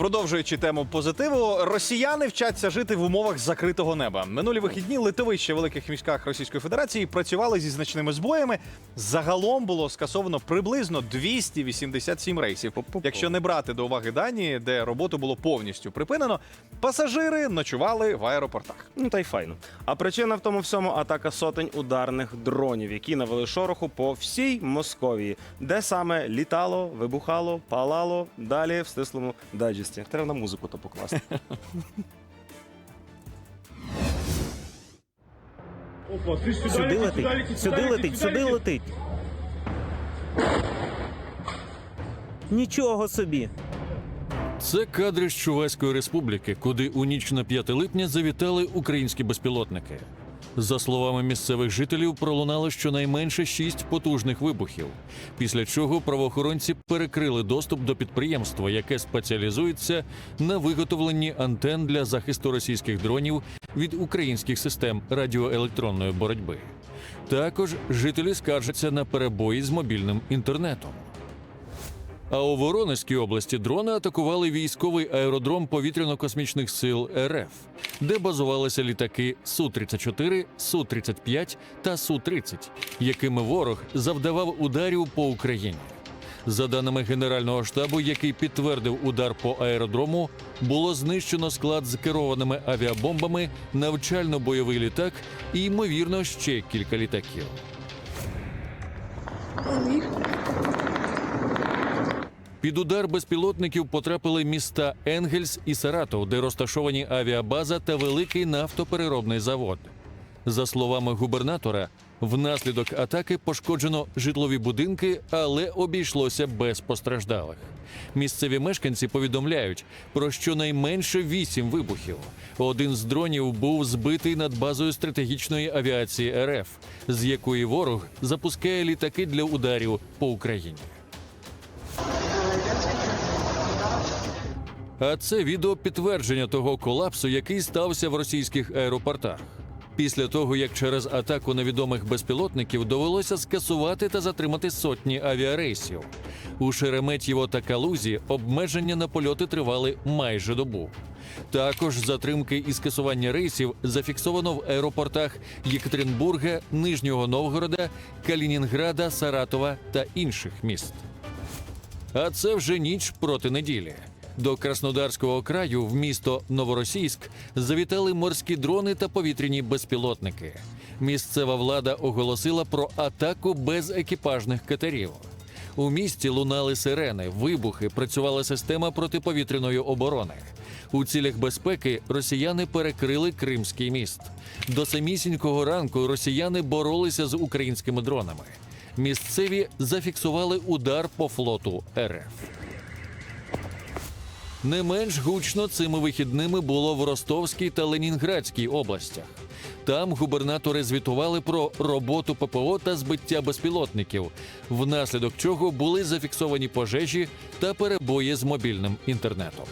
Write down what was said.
Продовжуючи тему позитиву, росіяни вчаться жити в умовах закритого неба. Минулі вихідні литовища в великих міськах Російської Федерації працювали зі значними збоями. Загалом було скасовано приблизно 287 рейсів. Якщо не брати до уваги дані, де роботу було повністю припинено, пасажири ночували в аеропортах. Ну та й файно. А причина в тому всьому атака сотень ударних дронів, які навели шороху по всій Московії, де саме літало, вибухало, палало. Далі в стислому дайджесті. Треба на музику то покласти. Опа, ты сюда, Сюди летить, сюди летить, сюди летить. Нічого собі. Це кадри з Чувайської республіки, куди у ніч на 5 липня завітали українські безпілотники. За словами місцевих жителів, пролунало щонайменше шість потужних вибухів. Після чого правоохоронці перекрили доступ до підприємства, яке спеціалізується на виготовленні антен для захисту російських дронів від українських систем радіоелектронної боротьби. Також жителі скаржаться на перебої з мобільним інтернетом. А у Воронезькій області дрони атакували військовий аеродром повітряно-космічних сил РФ, де базувалися літаки Су-34, Су-35 та Су-30, якими ворог завдавав ударів по Україні. За даними Генерального штабу, який підтвердив удар по аеродрому, було знищено склад з керованими авіабомбами, навчально-бойовий літак і, ймовірно, ще кілька літаків. Під удар безпілотників потрапили міста Енгельс і Саратов, де розташовані авіабаза та великий нафтопереробний завод. За словами губернатора, внаслідок атаки пошкоджено житлові будинки, але обійшлося без постраждалих. Місцеві мешканці повідомляють про щонайменше вісім вибухів. Один з дронів був збитий над базою стратегічної авіації РФ, з якої ворог запускає літаки для ударів по Україні. А це відео підтвердження того колапсу, який стався в російських аеропортах. Після того, як через атаку невідомих безпілотників довелося скасувати та затримати сотні авіарейсів. У Шереметьєво та Калузі обмеження на польоти тривали майже добу. Також затримки і скасування рейсів зафіксовано в аеропортах Єкатеринбурга, Нижнього Новгорода, Калінінграда, Саратова та інших міст. А це вже ніч проти неділі. До Краснодарського краю в місто Новоросійськ завітали морські дрони та повітряні безпілотники. Місцева влада оголосила про атаку без екіпажних катерів. У місті лунали сирени, вибухи, працювала система протиповітряної оборони. У цілях безпеки росіяни перекрили Кримський міст. До самісінького ранку росіяни боролися з українськими дронами. Місцеві зафіксували удар по флоту РФ. Не менш гучно цими вихідними було в Ростовській та Ленінградській областях. Там губернатори звітували про роботу ППО та збиття безпілотників, внаслідок чого були зафіксовані пожежі та перебої з мобільним інтернетом.